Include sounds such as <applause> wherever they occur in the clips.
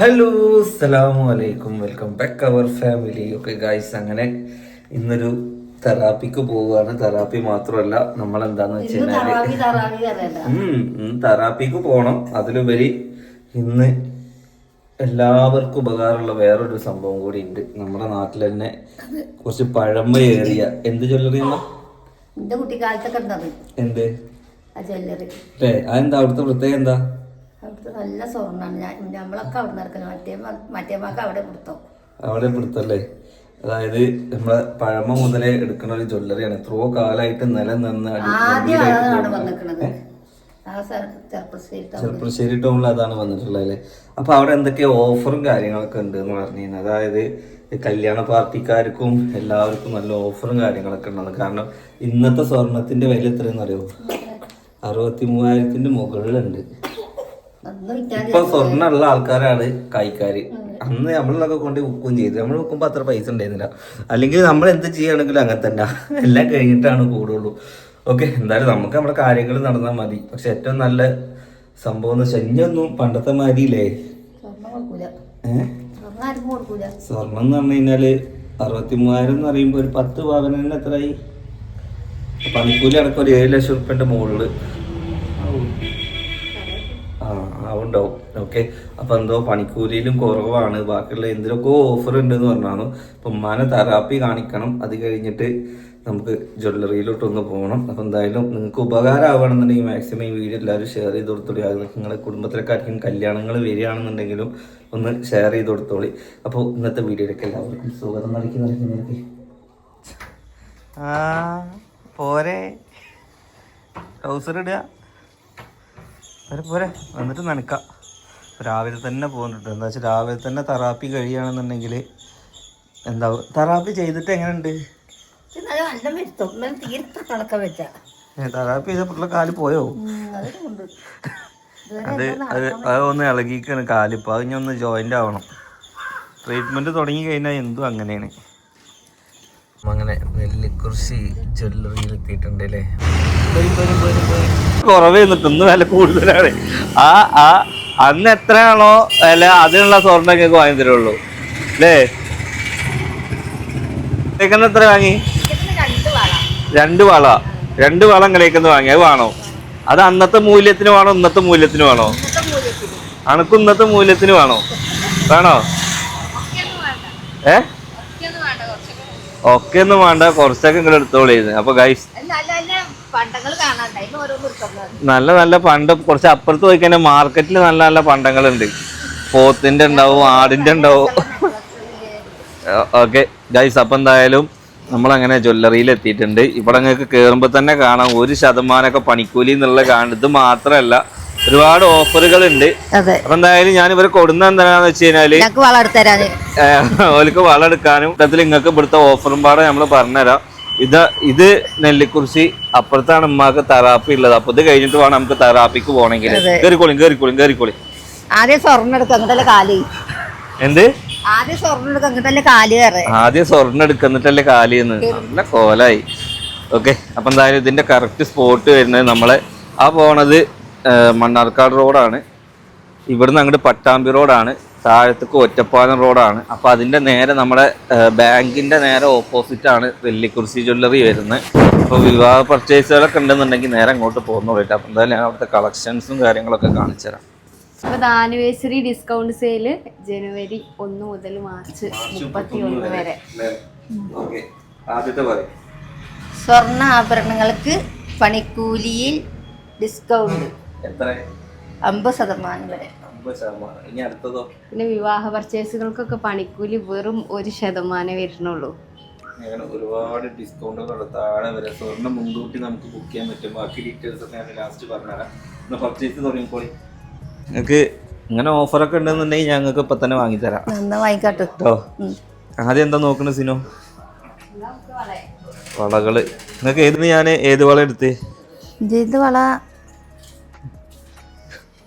Hello അസ്സലാമു അലൈക്കും welcome back അവർ family ഒക്കെ ഗായ്സ് അങ്ങനെ ഇന്നൊരു തെറാപ്പിക്ക് പോവുകയാണ്. തെറാപ്പി മാത്രമല്ല നമ്മൾ എന്താന്ന് വെച്ച് ഇന്ന് കഴിഞ്ഞാൽ തറാവി തറാവി പറയണ്ട. ഉം, ഇന്ന് തെറാപ്പിക്ക് പോകണം അതിലുപരി ഇന്ന് എല്ലാവർക്കും ഉപകാരമുള്ള വേറൊരു സംഭവം കൂടി ഉണ്ട് നമ്മുടെ നാട്ടിൽ തന്നെ കുറച്ച് പഴമയേറിയ എന്ത് എന്റെ കുട്ടിക്കാലത്തൊക്കെ എന്ത്? ജ്വല്ലറി. അല്ലേ? അതെന്താ? അവിടുത്തെ പ്രത്യേകം എന്താ? അവിടുത്തെ നല്ല സ്വർണമാണ് ഞാൻ നമ്മളൊക്കെ അവിടെ നടക്കുന്നത് മറ്റേ മറ്റേമാക്ക് അവിടെ കൊടുത്തോ. അവിടെ പിടുത്തല്ലേ അതായത് നമ്മളെ പഴമ മുതലേ എടുക്കുന്ന ഒരു ജ്വല്ലറിയാണ്. എത്രയോ കാലമായിട്ട് നിലനിന്ന് ചെറുപ്പശ്ശേരി ടൗണിൽ. അതാണ് വന്നിട്ടുള്ളത് അല്ലേ അപ്പൊ അവിടെ എന്തൊക്കെ ഓഫറും കാര്യങ്ങളൊക്കെ ഉണ്ട് എന്ന് പറഞ്ഞു കഴിഞ്ഞാൽ അതായത് കല്യാണ പാർട്ടിക്കാർക്കും എല്ലാവർക്കും നല്ല ഓഫറും കാര്യങ്ങളൊക്കെ ഉണ്ടെന്ന്. കാരണം ഇന്നത്തെ സ്വർണത്തിന്റെ വില എത്രയെന്ന് അറിയോ അറുപത്തി മൂവായിരത്തിന്റെ മുകളിലുണ്ട്. ഇപ്പൊ സ്വർണമുള്ള ആൾക്കാരാണ് കൈക്കാര്. അന്ന് നമ്മളൊക്കെ കൊണ്ട് വിൽക്കുകയും ചെയ്തു. നമ്മൾ വിൽക്കുമ്പോൾ അത്ര പൈസ ഉണ്ടായിരുന്നില്ല. അല്ലെങ്കിൽ നമ്മൾ എന്ത് ചെയ്യുകയാണെങ്കിലും അങ്ങനെ തന്നെ. <laughs> എല്ലാം കഴിഞ്ഞിട്ടാണ് കൂടുള്ളൂ. ഓക്കെ എന്തായാലും നമുക്ക് നമ്മുടെ കാര്യങ്ങൾ നടന്നാൽ മതി. പക്ഷെ ഏറ്റവും നല്ല സംഭവം എന്ന് വെച്ചാൽ ഇനിയൊന്നും പണ്ടത്തെ മാതിരിയില്ലേ? സ്വർണം എന്ന് പറഞ്ഞു കഴിഞ്ഞാൽ അറുപത്തി മൂവായിരം എന്ന് പറയുമ്പോൾ ഒരു പത്ത് പവനിന് എത്രയായി? പണിക്കൂലി അടക്കം ഒരു ഏഴ് ലക്ഷം റുപ്യന്റെ മുകളിൽ ആ ഉണ്ടാവും. ഓക്കെ അപ്പൊ എന്തോ പണിക്കൂലിയിലും കുറവാണ്. ബാക്കിയുള്ള എന്തിനൊക്കെ ഓഫർ ഉണ്ടെന്ന് പറഞ്ഞാണ്. അപ്പൊ ഉമ്മാനെ തെറാപ്പി കാണിക്കണം. അത് കഴിഞ്ഞിട്ട് നമുക്ക് ജ്വല്ലറിയിലോട്ടൊന്ന് പോകണം. അപ്പൊ എന്തായാലും നിങ്ങൾക്ക് ഉപകാരമാവണമെന്നുണ്ടെങ്കിൽ മാക്സിമം ഈ വീഡിയോ എല്ലാവരും ഷെയർ ചെയ്ത് കൊടുത്തോളി. അത് നിങ്ങളുടെ കുടുംബത്തിലൊക്കെ കല്യാണങ്ങൾ വരികയാണെന്നുണ്ടെങ്കിലും ഒന്ന് ഷെയർ ചെയ്ത് കൊടുത്തോളി. അപ്പോൾ ഇന്നത്തെ വീഡിയോയിലേക്ക് എല്ലാവർക്കും സുഖം നടക്കി പോരെ. ട്രൗസർ ഇടുക. പോരെ പോരെ. വന്നിട്ട് നനക്കാം രാവിലെ തന്നെ പോകുന്നുണ്ട് എന്താ വെച്ചാൽ രാവിലെ തന്നെ തെറാപ്പി കഴിയുകയാണെന്നുണ്ടെങ്കിൽ എന്താ തെറാപ്പി ചെയ്തിട്ട് എങ്ങനെയുണ്ട്? തെറാപ്പി ചെയ്തപ്പോഴുള്ള കാൽ പോയോ? അത് അത് അത് ഒന്ന് ഇളകിക്കാണ് കാലിപ്പോൾ അത് ഇനി ഒന്ന് ജോയിന്റ് ആവണം. ട്രീറ്റ്മെന്റ് തുടങ്ങി കഴിഞ്ഞാൽ എന്തും അങ്ങനെയാണ്. അങ്ങനെ നെല്ലിക്കുറിശി ജ്വല്ലറിയിൽ എത്തിയിട്ടുണ്ട് അല്ലേ? കുറവേ നിൽക്കുന്നു വില കൂടുതലാണ്. ആ ആ അന്ന് എത്രയാണോ വില അതിനുള്ള സ്വർണം ഞങ്ങൾക്ക് വാങ്ങി തരുള്ളൂ. അല്ലേ? എത്ര വാങ്ങി? രണ്ട് വള. രണ്ട് വള ഇങ്ങനെയൊക്കെ വാങ്ങി. അത് വേണോ? അത് അന്നത്തെ മൂല്യത്തിന് വേണോ ഇന്നത്തെ മൂല്യത്തിന് വേണോ? അനക്ക് ഇന്നത്തെ മൂല്യത്തിന് വേണോ? വേണോ? ഏ? ഒക്കെ ഒന്നും വേണ്ട കുറച്ചൊക്കെ ഇങ്ങനെ എടുത്തോളിയത് അപ്പൊ ഗൈസ് നല്ല നല്ല പണ്ട് കുറച്ച് അപ്പുറത്ത് പോയി കഴിഞ്ഞാൽ മാർക്കറ്റിൽ നല്ല നല്ല പണ്ടങ്ങളുണ്ട്. പോത്തിന്റെ ഉണ്ടാവും ആടിന്റെ ഉണ്ടാവും. <laughs> ഓക്കെ ഗൈസ് അപ്പം എന്തായാലും നമ്മളങ്ങനെ ജ്വല്ലറിയിൽ എത്തിയിട്ടുണ്ട് ഇവിടെ നിങ്ങൾക്ക് കയറുമ്പോൾ തന്നെ കാണാം. ഒരു ശതമാനമൊക്കെ പണിക്കൂലി എന്നുള്ള കാണുന്നത് ഇത് മാത്രമല്ല ഒരുപാട് ഓഫറുകൾ ഉണ്ട് അപ്പൊ എന്തായാലും ഞാൻ ഇവരെ കൊടുന്ന എന്താണെന്ന് വെച്ച് കഴിഞ്ഞാൽ ഓർക്ക് വളമെടുക്കാനും ഇത്തരത്തിൽ നിങ്ങൾക്ക് ഇവിടുത്തെ ഓഫറും പാടെ നമ്മൾ പറഞ്ഞുതരാം. ഇത് ഇത് നെല്ലിക്കുറിശി അപ്പുറത്താണ് ഉമ്മാക്ക് തെറാപ്പി ഉള്ളത്. അപ്പൊ ഇത് കഴിഞ്ഞിട്ട് വേണം നമുക്ക് തെറാപ്പിക്ക് പോകണമെങ്കിൽ കയറിക്കോളി കയറിക്കോളി കയറിക്കോളി ആദ്യം സ്വർണം എടുക്കുക അങ്ങോട്ടല്ലേ കാൽ? എന്ത്? ആദ്യം സ്വർണം എടുക്കുക അങ്ങോട്ടല്ലേ എന്ന് കയറേ ആദ്യം സ്വർണം എടുക്കുന്നിട്ടല്ലേ കാലിന്ന് നല്ല കോലായി. ഓക്കെ അപ്പൊ എന്തായാലും ഇതിന്റെ കറക്റ്റ് സ്പോട്ട് വരുന്നത് നമ്മളെ ആ പോണത് മണ്ണാർക്കാട് റോഡാണ്. ഇവിടുന്ന് അങ്ങോട്ട് പട്ടാമ്പി റോഡാണ്. താഴത്തേക്ക് ഒറ്റപ്പാലം റോഡാണ്. അപ്പൊ അതിന്റെ നേരെ നമ്മുടെ ബാങ്കിന്റെ ബാങ്കിന്റെ നേരെ ഓപ്പോസിറ്റ് ആണ് വെള്ളിക്കുറിശി ജ്വല്ലറി വരുന്നത്. അപ്പോൾ വിവാഹ പർച്ചേസുകളൊക്കെ ഉണ്ടെന്നുണ്ടെങ്കിൽ നേരെ അങ്ങോട്ട് പോകുന്നു കേട്ടോ അപ്പോൾ എന്തായാലും ഞാൻ അവിടുത്തെ കളക്ഷൻസും കാര്യങ്ങളൊക്കെ കാണിച്ചു തരാം. അപ്പോൾ ആനിവേഴ്സറി ഡിസ്കൗണ്ട് സെയിൽ ജനുവരി ഒന്ന് മുതൽ മാർച്ച് മുപ്പത്തി ഒന്ന് വരെ സ്വർണ ആഭരണങ്ങൾക്ക് പണിക്കൂലിയിൽ ഡിസ്കൗണ്ട് എത്ര അമ്പത് ശതമാനം വരെ. ഇനി അടുത്തതോ? പിന്നെ വിവാഹ പർച്ചേസുകൾക്കൊക്കെ പണിക്കൂലി വെറും ഒരു ശതമാനം വരുന്നുള്ളൂ. അങ്ങനെ ഒരുപാട് ഡിസ്കൗണ്ടുകൾ താഴെ വരെ. സ്വർണം മുൻകൂട്ടി നമുക്ക് ബുക്ക് ചെയ്യാൻ പറ്റും. ബാക്കി ഡീറ്റെയിൽസ് ഒക്കെ ഞാൻ ലാസ്റ്റ് പറഞ്ഞുതരാം. ഒന്ന് പർച്ചേസ് തുടങ്ങിക്കോളി നിങ്ങൾക്ക് ഇങ്ങനെ ഓഫറൊക്കെ ഉണ്ടെന്നുണ്ടെങ്കിൽ ഞങ്ങൾക്ക് ഇപ്പം തന്നെ വാങ്ങിത്തരാം. വാങ്ങിക്കാട്ടോ? കേട്ടോ ആദ്യം എന്താ നോക്കണ സിനോ? വളകൾ. നിങ്ങൾക്ക് ഏതിന് ഞാൻ ഏത് വള എടുത്ത്? ഇത് വള?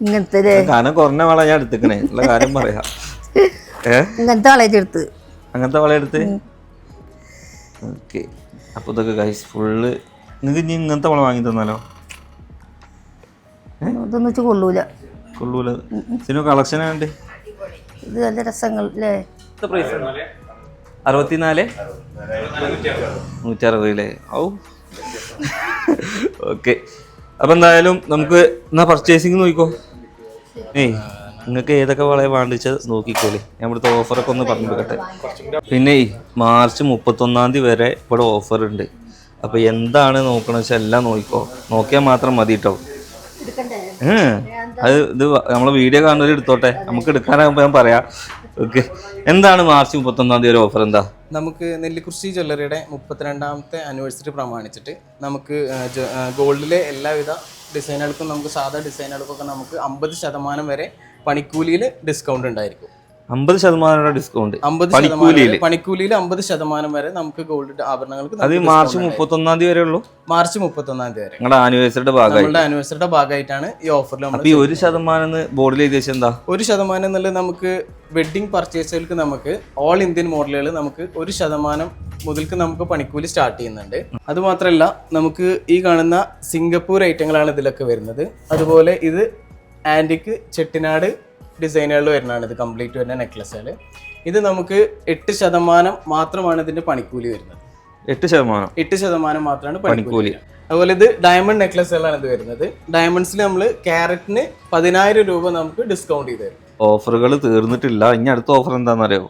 ഇങ്ങനത്തെ കനം കുറഞ്ഞ വള ഞാൻ എടുത്തേക്കണേ. ഉള്ള കാര്യം പറയാ. ഇങ്ങനത്തെ വള എടുത്ത്. അങ്ങനത്തെ വളയെടുത്ത് എടുത്ത്? ഓക്കെ. അപ്പോൾ ഇതൊക്കെ ഗൈസ് ഫുള്ള് നിങ്ങൾക്ക് ഇനി ഇങ്ങനത്തെ വള വാങ്ങി തന്നാലോ? ഇതൊന്നും വെച്ച് കൊള്ളൂല. കൊള്ളൂല. സിനിമ കളക്ഷൻ ആണ്ട് ഇത് നല്ല രസങ്ങൾ അല്ലേ പ്രൈസ് അറുപത്തിനാല്? നൂറ്ററുപത് അല്ലേ ഔ. <laughs> ഓക്കെ. അപ്പൊ എന്തായാലും നമുക്ക് എന്നാ പർച്ചേസിങ് നോക്കിക്കോ. ഏയ് നിങ്ങൾക്ക് ഏതൊക്കെ വളയെ വാണ്ടിച്ച് നോക്കിക്കോളി. ഞാൻ ഇവിടുത്തെ ഓഫറൊക്കെ ഒന്ന് പറഞ്ഞു കൊടുക്കട്ടെ. പിന്നെ മാർച്ച് മുപ്പത്തൊന്നാം തീയതി വരെ ഇവിടെ ഓഫർ ഉണ്ട് അപ്പൊ എന്താണ് നോക്കണ വെച്ചാൽ എല്ലാം നോക്കിക്കോ. നോക്കിയാൽ മാത്രം മതി കേട്ടോ അത് ഇത് നമ്മൾ വീഡിയോ കാണുന്നവർ എടുത്തോട്ടെ. നമുക്ക് എടുക്കാനാകുമ്പോൾ ഞാൻ പറയാം. ഓക്കെ. എന്താണ് മാർച്ച് മുപ്പത്തൊന്നാം തീയതി ഒരു ഓഫർ എന്താ? നമുക്ക് നെല്ലിക്കുറിശ്ശി ജ്വല്ലറിയുടെ മുപ്പത്തിരണ്ടാമത്തെ ആനിവേഴ്സറി പ്രമാണിച്ചിട്ട് നമുക്ക് ഗോൾഡിലെ എല്ലാവിധ ഡിസൈനുകൾക്കും നമുക്ക് സാധാ ഡിസൈനുകൾക്കൊക്കെ നമുക്ക് അമ്പത് ശതമാനം വരെ പണിക്കൂലിയിൽ ഡിസ്കൗണ്ട് ഉണ്ടായിരിക്കും. അമ്പത് ശതമാനം ഡിസ്കൗണ്ട് അമ്പത് പണിക്കൂലിയിൽ പണിക്കൂലിയിൽ അമ്പത് ശതമാനം വരെ നമുക്ക് ഗോൾഡ് ആഭരണങ്ങൾക്ക് അത് മാർച്ച് മുപ്പത്തി ഒന്നാം തീയതി വരെ ഉള്ളൂ? മാർച്ച് മാർച്ച് മുപ്പത്തൊന്നാം തീയതി വരെ. നമ്മുടെ ആനിവേഴ്സറിയുടെ ഭാഗമായി നമ്മുടെ ആനിവേഴ്സറിയുടെ ഭാഗമായിട്ടാണ് ഈ ഓഫറിൽ നമ്മൾ അപ്പോൾ ഈ ഒരു ശതമാനം ബോർഡിൽ ഉദ്ദേശം എന്താ? ഒരു ശതമാനം എന്നുള്ളത് നമുക്ക് വെഡ്ഡിംഗ് പർച്ചേസുകൾക്ക് നമുക്ക് ഓൾ ഇന്ത്യൻ മോഡലുകൾ നമുക്ക് ഒരു ശതമാനം മുതൽക്ക് നമുക്ക് പണിക്കൂലി സ്റ്റാർട്ട് ചെയ്യുന്നുണ്ട്. അതുമാത്രമല്ല നമുക്ക് ഈ കാണുന്ന സിംഗപ്പൂർ ഐറ്റങ്ങളാണ് ഇതിലൊക്കെ വരുന്നത്. അതുപോലെ ഇത് ആന്റിക്ക് ചെട്ടിനാട് ഡിസൈനുകളിൽ വരുന്നതാണ് ഇത് കംപ്ലീറ്റ് വരുന്ന നെക്ലസുകൾ ഇത് നമുക്ക് എട്ട് ശതമാനം മാത്രമാണ് ഇതിന്റെ പണിക്കൂലി വരുന്നത്. എട്ട് ശതമാനം. എട്ട് ശതമാനം മാത്രമാണ് പണിക്കൂലി. പണിക്കൂലി. അതുപോലെ ഇത് ഡയമണ്ട് നെക്ലസുകളാണ് ഇത് വരുന്നത്. ഡയമണ്ട്സിൽ നമ്മൾ ക്യാരറ്റിന് പതിനായിരം രൂപ നമുക്ക് ഡിസ്കൗണ്ട് ചെയ്ത് തരും. ഓഫറുകൾ തീർന്നിട്ടില്ല. ഇനി അടുത്ത ഓഫർ എന്താണെന്നറിയോ?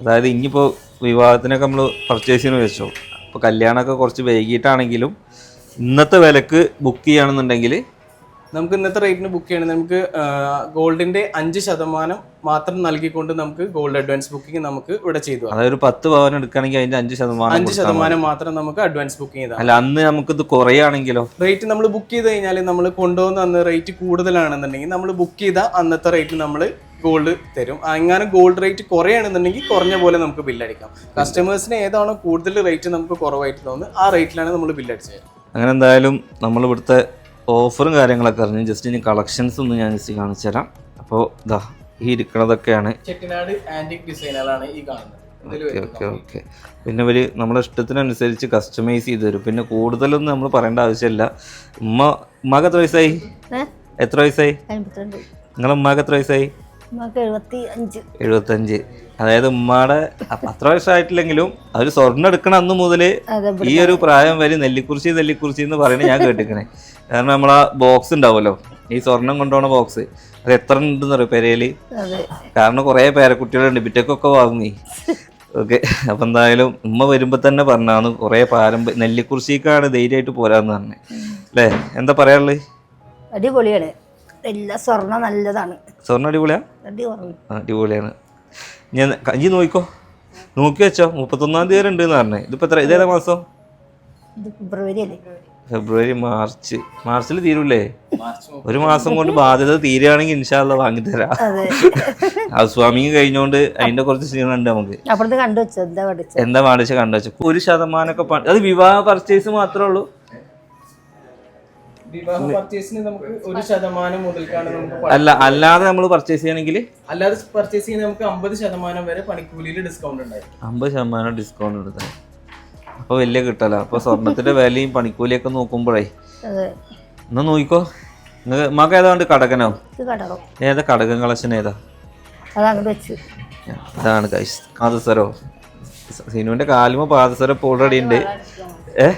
അതായത് ഇനിയിപ്പോൾ വിവാഹത്തിനൊക്കെ നമ്മൾ പർച്ചേസ് ചെയ്യുന്ന വെച്ചോ. അപ്പോൾ കല്യാണമൊക്കെ കുറച്ച് വൈകിട്ടാണെങ്കിലും ഇന്നത്തെ വിലക്ക് ബുക്ക് ചെയ്യുകയാണെന്നുണ്ടെങ്കിൽ നമുക്ക് ഇന്നത്തെ റേറ്റിന് ബുക്ക് ചെയ്യണമെങ്കിൽ നമുക്ക് ഗോൾഡിന്റെ അഞ്ച് ശതമാനം മാത്രം നൽകിക്കൊണ്ട് നമുക്ക് ഗോൾഡ് അഡ്വാൻസ് ബുക്കിംഗ് നമുക്ക് ഇവിടെ ചെയ്തു അതായത് ഒരു പത്ത് പവൻ എടുക്കുകയാണെങ്കിൽ അതിന്റെ അഞ്ച് ശതമാനം അഞ്ച്. ശതമാനം മാത്രം നമുക്ക് അഡ്വാൻസ് ബുക്കിംഗ് ചെയ്താൽ അല്ല അന്ന് നമുക്ക് ഇത് കുറയാണെങ്കിലോ? റേറ്റ് നമ്മൾ ബുക്ക് ചെയ്ത് കഴിഞ്ഞാൽ നമ്മൾ കൊണ്ടുപോകുന്ന അന്ന് റേറ്റ് കൂടുതലാണെന്നുണ്ടെങ്കിൽ നമ്മൾ ബുക്ക് ചെയ്ത അന്നത്തെ റേറ്റ് നമ്മൾ ഗോൾഡ് തരും. അങ്ങനെ ഗോൾഡ് റേറ്റ് കുറയാണെന്നുണ്ടെങ്കിൽ കുറഞ്ഞ പോലെ നമുക്ക് ബില്ലടിക്കാം കസ്റ്റമേഴ്സിന് ഏതാണോ കൂടുതൽ റേറ്റ് നമുക്ക് കുറവായിട്ട് തോന്നുന്നത് ആ റേറ്റിലാണ് നമ്മൾ ബില്ലടിച്ചത് അങ്ങനെ എന്തായാലും നമ്മൾ ഇവിടുത്തെ ഓഫറും കാര്യങ്ങളൊക്കെ അറിഞ്ഞു. ജസ്റ്റ് ഇനി കളക്ഷൻസ് ഒന്ന് ഞാൻ ജസ്റ്റ് കാണിച്ചു തരാം. അപ്പോൾ ഇതാ ഈ ഇരിക്കണതൊക്കെയാണ്. ചെട്ടിനാട് ആന്റിക് ഡിസൈനുകളാണ് ഈ കാണുന്നത്. Okay okay okay. പിന്നെ ഇവർ നമ്മുടെ ഇഷ്ടത്തിനനുസരിച്ച് കസ്റ്റമൈസ് ചെയ്ത് തരും. പിന്നെ കൂടുതലൊന്നും നമ്മൾ പറയേണ്ട ആവശ്യമില്ല. ഉമ്മ ഉമ്മാക്ക് എത്ര വയസ്സായി? എത്ര വയസ്സായി? നിങ്ങളെ ഉമ്മാക്ക് എത്ര വയസ്സായി? എഴുപത്തഞ്ച് അതായത് ഉമ്മാടെ അത്ര വയസ്സായിട്ടില്ലെങ്കിലും അവർ സ്വർണം എടുക്കണ അന്ന് മുതൽ ഈ ഒരു പ്രായം വരെ നെല്ലിക്കുറിച്ചി നെല്ലിക്കുറിച്ചി എന്ന് പറയുന്നത് ഞാൻ കേട്ടിക്കണേ കാരണം നമ്മളാ ബോക്സ് ഉണ്ടാവുമല്ലോ? ഈ സ്വർണം കൊണ്ടുപോണ ബോക്സ് അത് എത്ര ഉണ്ടെന്ന് പറയും പെരയിൽ കാരണം കുറേ പേരക്കുട്ടികളുണ്ട് ബിറ്റക്കൊക്കെ വാങ്ങി. ഓക്കെ. അപ്പം എന്തായാലും ഉമ്മ വരുമ്പോൾ തന്നെ പറഞ്ഞാന്ന് കുറേ പാരമ്പര്യ നെല്ലിക്കുറിശിക്കാണ് ധൈര്യമായിട്ട് പോരാന്ന് പറഞ്ഞേ. അല്ലേ? എന്താ പറയാനുള്ളത് അടിപൊളിയാണ്. എല്ലാ സ്വർണ നല്ലതാണ്. സ്വർണ അടിപൊളിയാ? അടിപൊളി ആ, അടിപൊളിയാണ്. ഞാൻ കഞ്ചി നോക്കിക്കോ നോക്കി. വെച്ചോ. മുപ്പത്തൊന്നാം തീയതി വരെ ഉണ്ട് എന്ന് പറഞ്ഞേ. ഇതിപ്പോ എത്ര ഇതേതാ മാസം? ഇത് ഫെബ്രുവരി അല്ലേ? ഫെബ്രുവരി മാർച്ച്. മാർച്ചിൽ തീരൂലേ മാർച്ച് ഒരു മാസം കൊണ്ട് ബാധ്യത തീരുകയാണെങ്കിൽ ഇൻഷാല്ല വാങ്ങിത്തരാം അതെ. ഹൗസ് വാമിങ് കഴിഞ്ഞോണ്ട് അതിന്റെ കുറച്ച് സീനുണ്ട് നമുക്ക്. അപ്പുറത്ത് കണ്ടു വെച്ചോ എന്താ എന്താ വാണിച്ച കണ്ടുവച്ചു ഒരു ശതമാനമൊക്കെ ഒക്കെ അത് വിവാഹ പർച്ചേസ് മാത്രമേ ഉള്ളൂ. അല്ല അല്ലാതെ നമ്മൾ പർച്ചേസ് ചെയ്യണമെങ്കിൽ അല്ലാതെ പർച്ചേസ് ചെയ്യുന്ന നമുക്ക് അമ്പത് ശതമാനം വരെ പണിക്കൂലിയിൽ ഡിസ്കൗണ്ട് ഉണ്ട് അമ്പത് ശതമാനം ഡിസ്കൗണ്ട് എടുത്തത് അപ്പോൾ വലിയ കിട്ടല. അപ്പൊ സ്വർണത്തിന്റെ വിലയും പണിക്കൂലിയൊക്കെ നോക്കുമ്പോഴേ. അതെ. എന്നാ നോക്കിക്കോ. മക ഏതാണ്ട് കടകനോ? ഇത് കടകം. ഏതാ? കടകൻ കളക്ഷൻ ഏതാ? അതാണ് പാദസരോ? സിനുവിന്റെ കാലുമോ പാദസരം ഇപ്പോൾ ഓൾറെഡി ഉണ്ട്. ഏ?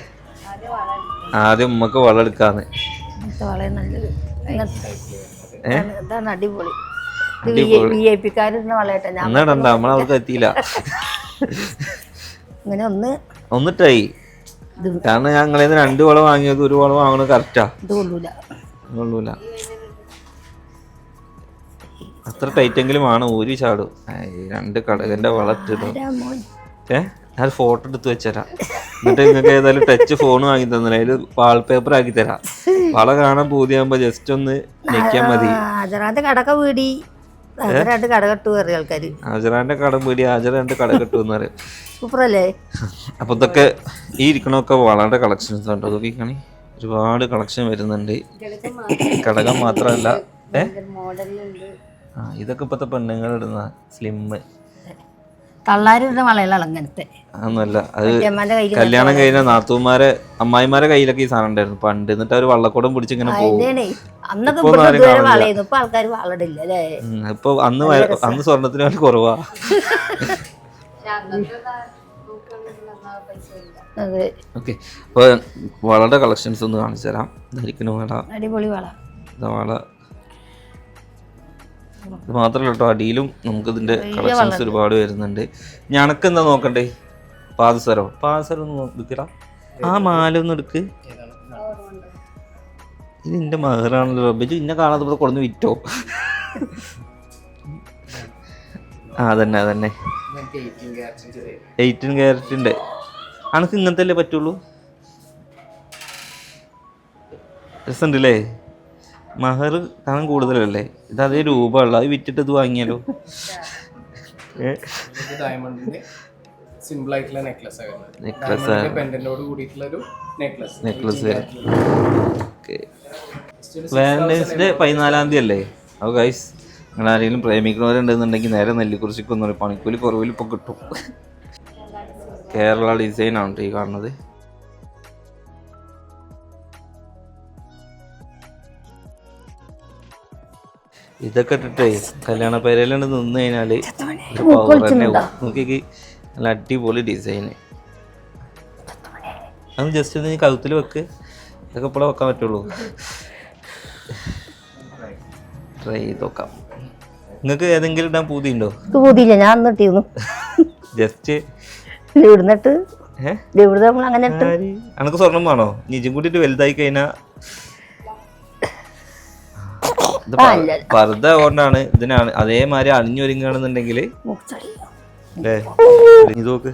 ആദ്യം ഉമ്മക്ക് വളം എടുക്കാന്ന്. ഇതാണ്- അടിപൊളി. എന്നിടണ്ട എത്തിയില്ല. ഇങ്ങനെ ഒന്ന് ഒന്നിട്ടായി. കാരണം ഞങ്ങളെ രണ്ട് വളം വാങ്ങിയത് ഒരു വളം വാങ്ങണത് കറക്റ്റാ കൊള്ളൂല. അത്ര ടൈറ്റെങ്കിലും ആണ് ഒരു ചാടും. രണ്ട് കടകന്റെ വളം ഏഹ് ഏ? ഞാൻ ഫോട്ടോ എടുത്ത് വെച്ചരാ. എന്നിട്ട് നിങ്ങൾക്ക് ഏതായാലും ടച്ച് ഫോൺ വാങ്ങി തന്നില്ല അതിൽ വാൾപേപ്പർ ആക്കി തരാം. വള കാണാൻ പൂതിയാകുമ്പോ ജസ്റ്റ് ഒന്ന് ഞെക്കിയാൽ മതി. ഹജറാന്റെ കടക വീടി. ഹാജറാന്റെ കട കെട്ടു ആൾക്കാര്. കടം വീടി പറയും. സൂപ്പറല്ലേ? അപ്പൊ ഇതൊക്കെ ഈ ഇരിക്കണൊക്കെ വളരെ കളക്ഷൻസ് ഉണ്ടോ? അതൊക്കെ കാണി ഒരുപാട് കളക്ഷൻ വരുന്നുണ്ട്. ഘടകം മാത്രമല്ല. ഏ? ആ ഇതൊക്കെ ഇപ്പോഴത്തെ പെണ്ണുങ്ങൾ ഇടുന്ന സ്ലിമ്മ് തള്ളാരുടെ വളയിലാണ് അങ്ങനത്തെ. അതൊന്നുമല്ല. അത് മറ്റേമ്മന്റെ കല്യാണം കഴിഞ്ഞ നാത്തൂമാരെ അമ്മായിമാരെ കയ്യിലൊക്കെ ഈ സാധനം ഉണ്ടായിരുന്നു. പണ്ട് എന്നിട്ട് അവർ വള്ളക്കുടം പിടിച്ച് ഇങ്ങനെ പോകും. അതേണേ അന്നൊക്കെ ഇപ്പൊ ഇവിടെ ആരും ഇതുവരെ കാണില്ല. വളയുന്നു ഇപ്പൊ ആൾക്കാർ വളടില്ല അല്ലേ? ഉം, ഇപ്പൊ അന്ന് വയ- അന്ന് സ്വർണത്തിന് വേണ്ടി കുറവാ. അതെ. ഓക്കെ. അപ്പൊ വളരെ കളക്ഷൻസ് ഒന്ന് കാണിച്ചു തരാം. ധരിക്കണ വള. അടിപൊളി വള. ഇതാ വള. ഇത് മാത്രമല്ല കേട്ടോ അടിയിലും നമുക്ക് ഇതിന്റെ കളക്ഷൻസ് ഒരുപാട് വരുന്നുണ്ട്. ഞണക്ക് എന്താ നോക്കണ്ടേ? പാദസരോ? പാദസരം ഒന്ന് നോക്കിടാ ആ മാല ഒന്ന് എടുക്ക്. ഇത് എന്റെ മഹറാണല്ലോ ബിജു ഇന്നെ കാണാതെ ഇവിടെ കൊടുന്ന് വിറ്റോ? ആ അതന്നെ അതന്നെ. എയ്റ്റീൻ ക്യാരറ്റിന്റെ അനക്ക് ഇങ്ങനത്തെ അല്ലേ പറ്റുള്ളൂ? രസമുണ്ടല്ലേ? മഹർ കാണാൻ കൂടുതലല്ലേ? ഇത് അതേ രൂപമുള്ള അത് വിറ്റിട്ട് ഇത് വാങ്ങിയാലോ? <laughs> ഡയമണ്ടിന്റെ സിമ്പിൾ ആയിട്ടുള്ള നെക്ലസ് Necklace ഡയമണ്ടിന്റെ പെൻഡന്റോട് കൂടിയിട്ടുള്ള ഒരു necklace necklace okay Valentine's Day പതിനാലാം തീയതി അല്ലേ ഓ ഗൈസ് നിങ്ങൾ ആരെങ്കിലും പ്രേമിക്കുന്നവരുണ്ടെന്നുണ്ടെങ്കിൽ നേരെ നെല്ലിക്കുറിച്ചിക്കൊന്നും പണിക്കൂലി കുറവിൽ ഇപ്പോൾ കിട്ടും. <laughs> കേരള ഡിസൈൻ ആണ് ട്ടോ ഈ കാണുന്നത്. ഇതൊക്കെ ഇട്ടിട്ടേ കല്യാണ പേരയിലുണ്ട് നിന്ന് കഴിഞ്ഞാൽ ഒരു പവർ തന്നെ. നോക്കി നല്ല അടിപൊളി ഡിസൈന് അത് ജസ്റ്റ് ഒന്ന് കഴുത്തിൽ വെക്ക്. ഇതൊക്കെ ഇപ്പോഴേ വെക്കാൻ പറ്റുള്ളൂ. ട്രൈ ചെയ്ത് നോക്കാം. നിങ്ങൾക്ക് ഏതെങ്കിലും ഇടാൻ പൂതിയുണ്ടോ ഉണ്ടോ? പൂതിയില്ല. ഞാൻ ഇട്ടിരുന്നു. ജസ്റ്റ് ഇവിടുന്നിട്ട് ഏഹ് ഇവിടുന്ന് നമ്മൾ അങ്ങനെ അനക്ക് സ്വർണം വേണോ? നിജം കൂട്ടിട്ട് വലുതായി കഴിഞ്ഞാ ഇത്. പർദ്ദ കൊണ്ടാണ് ഇതിനാണ് അതേമാതിരി അണിഞ്ഞൊരുങ്ങുകയാണെന്നുണ്ടെങ്കിൽ അല്ലേ ഇത് നോക്ക്.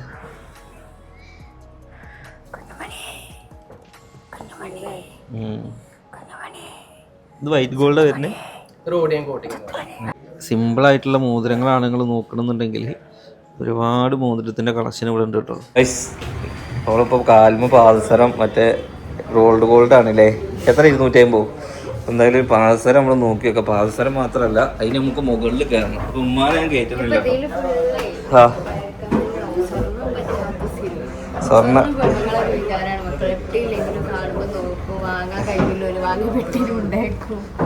ഉം. ഇത് വൈറ്റ് ഗോൾഡ് വരുന്നത് സിമ്പിൾ ആയിട്ടുള്ള മോതിരങ്ങളാണ് നിങ്ങൾ നോക്കണമെന്നുണ്ടെങ്കിൽ ഒരുപാട് മോതിരത്തിന്റെ കളക്ഷൻ ഇവിടെ ഉണ്ട് കേട്ടോ. നമ്മളിപ്പോൾ കാൽമ പാദസരം മറ്റേ റോൾഡ് ഗോൾഡ് ആണല്ലേ? എത്ര ഇരുന്നൂറ്റി അമ്പത് എന്തായാലും പാദസരം നമ്മൾ നോക്കി വെക്കാം പാദസരം മാത്രമല്ല അതിന് നമുക്ക് മുകളിൽ കയറണം അപ്പൊ ഉമ്മാനെ ഞാൻ കയറ്റുന്നില്ല ആ. സ്വർണ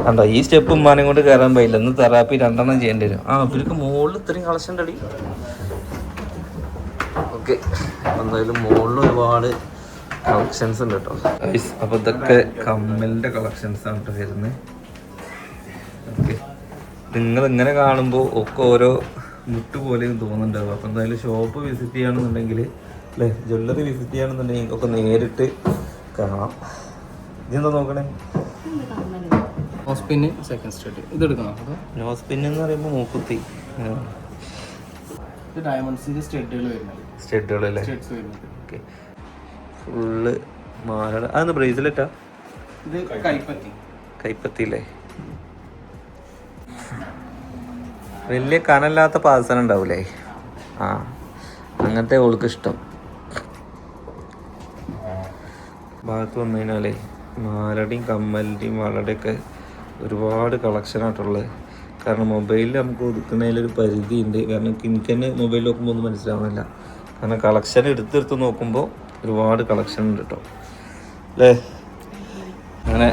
കണ്ടോ ഈ സ്റ്റെപ്പ് ഉമ്മാനെ കൊണ്ട് കയറാൻ പറ്റില്ല. ഇന്ന് തെറാപ്പി രണ്ടെണ്ണം ചെയ്യേണ്ടി വരും. ആ ഇവർക്ക് മുകളിൽ ഇത്രയും കളക്ഷൻ ഉണ്ടടി ഓക്കെ എന്തായാലും മുകളിൽ ഒരുപാട് കളക്ഷൻസ് ഉണ്ട് കേട്ടോ Guys, അപ്പൊ ഇതൊക്കെ കമ്മലിന്റെ കളക്ഷൻസ് ആണ് കേട്ടോ വരുന്നത് ഓക്കെ. നിങ്ങൾ ഇങ്ങനെ കാണുമ്പോൾ ഒക്കെ ഓരോ മുട്ട് പോലെയും തോന്നുന്നുണ്ടാവും. അപ്പൊ എന്തായാലും ഷോപ്പ് വിസിറ്റ് ചെയ്യുകയാണെന്നുണ്ടെങ്കിൽ അല്ലേ? ജ്വല്ലറി വിസിറ്റ് ചെയ്യുകയാണെന്നുണ്ടെങ്കിൽ ഒക്കെ നേരിട്ട് കാണാം. ഇതെന്താ നോക്കണേ? ഹോസ്പിന് സെക്കൻഡ് സ്റ്റേറ്റ് ഇത് എടുക്കണം അതോ? നോസ് എന്ന് പറയുമ്പോൾ മൂക്കുത്തി. ഇത് ഡയമണ്ട്സിന്റെ സ്റ്റെഡുകൾ വരുന്നത്. സ്റ്റെഡ്സ് വരുന്നത്. ഓക്കെ. ഫുള്ള് മാലട അതൊന്ന് ബ്രേസ്ലെറ്റാ ഇത് കൈപ്പത്തി. കൈപ്പത്തിയില്ലേ? വലിയ കനല്ലാത്ത പാദസനം ഉണ്ടാവൂലേ? ആ അങ്ങനത്തെ ഓൾക്ക് ഇഷ്ടം. ഭാഗത്ത് വന്നു കഴിഞ്ഞാലേ മാലയുടെയും കമ്മലിന്റെയും വളയുടെയൊക്കെ ഒരുപാട് കളക്ഷനായിട്ടുള്ളത് കാരണം മൊബൈലിൽ നമുക്ക് ഒതുക്കുന്നതിലൊരു പരിധിയുണ്ട്. കാരണം എനിക്ക് തന്നെ മൊബൈൽ നോക്കുമ്പോൾ ഒന്നും മനസ്സിലാവുന്നില്ല. കാരണം കളക്ഷൻ എടുത്തെടുത്ത് നോക്കുമ്പോൾ ഒരുപാട് കളക്ഷൻ ഉണ്ട് കേട്ടോ അല്ലേ അങ്ങനെ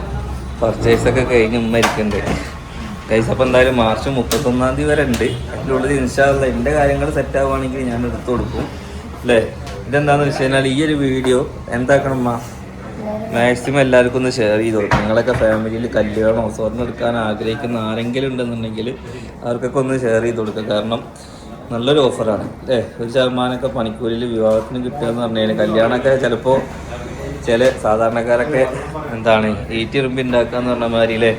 പർച്ചേസ് ഒക്കെ കഴിഞ്ഞ് ഉമ്മ ഇരിക്കുന്നുണ്ട് ഗൈസ് അപ്പോൾ എന്തായാലും മാർച്ച് മുപ്പത്തൊന്നാം തീയതി വരെ ഉണ്ട്. അതിനുള്ളിൽ ഇൻഷാല്ല എന്റെ കാര്യങ്ങൾ സെറ്റ് ആവുകയാണെങ്കിൽ ഞാൻ എടുത്തു കൊടുക്കും. അല്ലേ ഇതെന്താണെന്ന് വെച്ച് കഴിഞ്ഞാൽ ഈ ഒരു വീഡിയോ എന്താക്കണമ്മ മാക്സിമം എല്ലാവർക്കും ഒന്ന് ഷെയർ ചെയ്ത് കൊടുക്കും. നിങ്ങളൊക്കെ ഫാമിലിയിൽ കല്യാണമോ സ്വർണം എടുക്കാൻ ആഗ്രഹിക്കുന്ന ആരെങ്കിലും ഉണ്ടെന്നുണ്ടെങ്കിൽ അവർക്കൊക്കെ ഒന്ന് ഷെയർ ചെയ്ത് കൊടുക്കുക കാരണം നല്ലൊരു ഓഫറാണ്. അല്ലേ? ഒരു ശതമാനമൊക്കെ പണിക്കൂലിയിൽ വിവാഹത്തിന് കിട്ടുക എന്ന് പറഞ്ഞു കഴിഞ്ഞാൽ കല്യാണമൊക്കെ ചിലപ്പോൾ ചില സാധാരണക്കാരൊക്കെ എന്താണ് ഈറ്റിറുമ്പി ഉണ്ടാക്കുക എന്ന് പറഞ്ഞ മാതിരി അല്ലേ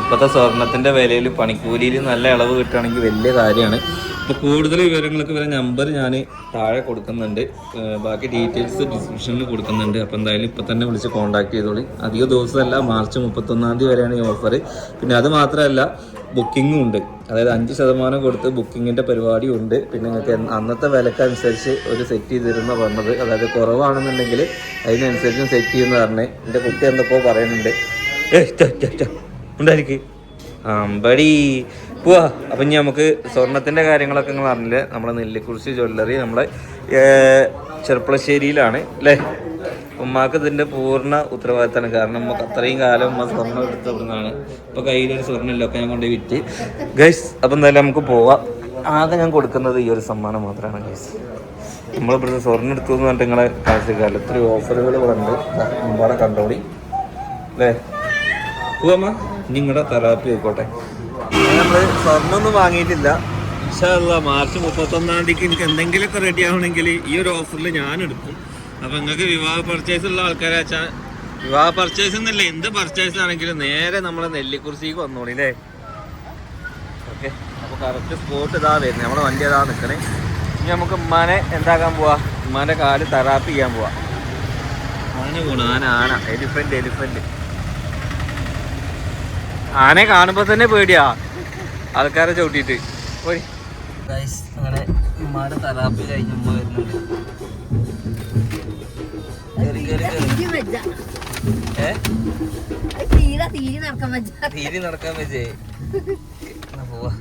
ഇപ്പോഴത്തെ സ്വർണത്തിന്റെ വിലയിൽ പണിക്കൂലിയിൽ നല്ല ഇളവ് കിട്ടുകയാണെങ്കിൽ വലിയ കാര്യമാണ്. അപ്പോൾ കൂടുതൽ വിവരങ്ങൾക്ക് വരെ നമ്പർ ഞാൻ താഴെ കൊടുക്കുന്നുണ്ട്. ബാക്കി ഡീറ്റെയിൽസ് ഡിസ്ക്രിപ്ഷനിൽ കൊടുക്കുന്നുണ്ട്. അപ്പോൾ എന്തായാലും ഇപ്പോൾ തന്നെ വിളിച്ച് കോൺടാക്ട് ചെയ്തോളി. അധിക ദിവസമല്ല മാർച്ച് മുപ്പത്തൊന്നാം തീയതി വരെയാണ് ഈ ഓഫർ പിന്നെ അത് മാത്രമല്ല ബുക്കിങ്ങും ഉണ്ട്. അതായത് അഞ്ച് ശതമാനം കൊടുത്ത് ബുക്കിങ്ങിന്റെ പരിപാടി ഉണ്ട്. പിന്നെ നിങ്ങൾക്ക് അന്നത്തെ വിലക്കനുസരിച്ച് ഒരു സെറ്റ് ചെയ്ത് തരുന്ന പറഞ്ഞത് അതായത് കുറവാണെന്നുണ്ടെങ്കിൽ അതിനനുസരിച്ച് സെറ്റ് ചെയ്യുന്ന പറഞ്ഞേ. എന്റെ കുട്ടി എന്തപ്പോൾ പറയുന്നുണ്ട്. ഉണ്ടായിരിക്കും അമ്പടി പോവാ അപ്പം ഇനി നമുക്ക് സ്വർണത്തിന്റെ കാര്യങ്ങളൊക്കെ നിങ്ങൾ അറിഞ്ഞില്ലേ? നമ്മളെ നെല്ലിക്കുറിശി ജ്വല്ലറി നമ്മളെ ചെറുപ്പളശ്ശേരിയിലാണ് അല്ലേ ഉമ്മാക്ക് ഇതിന്റെ പൂർണ ഉത്തരവാദിത്തമാണ് കാരണം നമുക്ക് അത്രയും കാലം ഉമ്മ സ്വർണം എടുത്തിടുന്നതാണ് ഇപ്പോൾ കയ്യിലൊരു സ്വർണമില്ലൊക്കെ ഞാൻ കൊണ്ടുപോയി വിറ്റ്. ഗൈസ് അപ്പം എന്തായാലും നമുക്ക് പോവാം. ആകെ ഞാൻ കൊടുക്കുന്നത് ഈ ഒരു സമ്മാനം മാത്രമാണ് ഗൈസ് നമ്മളിവിടുന്ന് സ്വർണം എടുത്തു എന്ന് പറഞ്ഞിട്ട് നിങ്ങളെ കാഴ്ചക്കാരില്ല ഇത്ര ഓഫറുകൾ ഇവിടെ ഉണ്ട്. മുമ്പാടെ കണ്ടോളി. അല്ലേ പോവാമ്മ നിങ്ങളുടെ തെറാപ്പി ആയിക്കോട്ടെ. നമ്മൾ സ്വർണമൊന്നും വാങ്ങിയിട്ടില്ല. ഇൻഷാല്ല മാർച്ച് മുപ്പത്തൊന്നാം തീയതിക്ക് എനിക്ക് എന്തെങ്കിലുമൊക്കെ റെഡി ആവണമെങ്കിൽ ഈ ഒരു ഓഫറിൽ ഞാൻ എടുക്കും. അപ്പം നിങ്ങൾക്ക് വിവാഹ പർച്ചേസ് ഉള്ള ആൾക്കാരെ വെച്ചാൽ വിവാഹ പർച്ചേസ് എന്നല്ല എന്ത് പർച്ചേസ് ആണെങ്കിലും നേരെ നമ്മളെ നെല്ലിക്കുറിശിക്ക് വന്നോളി അല്ലേ ഓക്കെ അപ്പോൾ കറക്റ്റ് സ്പോട്ട് ഇതാ വരുന്നത് നമ്മുടെ വണ്ടി അതാ നിൽക്കണേ ഇനി നമുക്ക് ഉമ്മാനെ എന്താക്കാൻ പോവാ? ഉമ്മാന്റെ കാൽ തെറാപ്പി ചെയ്യാൻ പോവാ. ആന പോണു. ആന ആന. എലിഫന്റ് എലിഫന്റ് ആനയെ കാണുമ്പോ തന്നെ പേടിയാ. ആൾക്കാരെ ചവിട്ടിട്ട് പോയി. അങ്ങനെ ഉമ്മാടെ തെറാപ്പി കഴിഞ്ഞ ഉമ്മ വരുന്നുണ്ട്. തീരെ നടക്കാൻ വെച്ച പോവാ.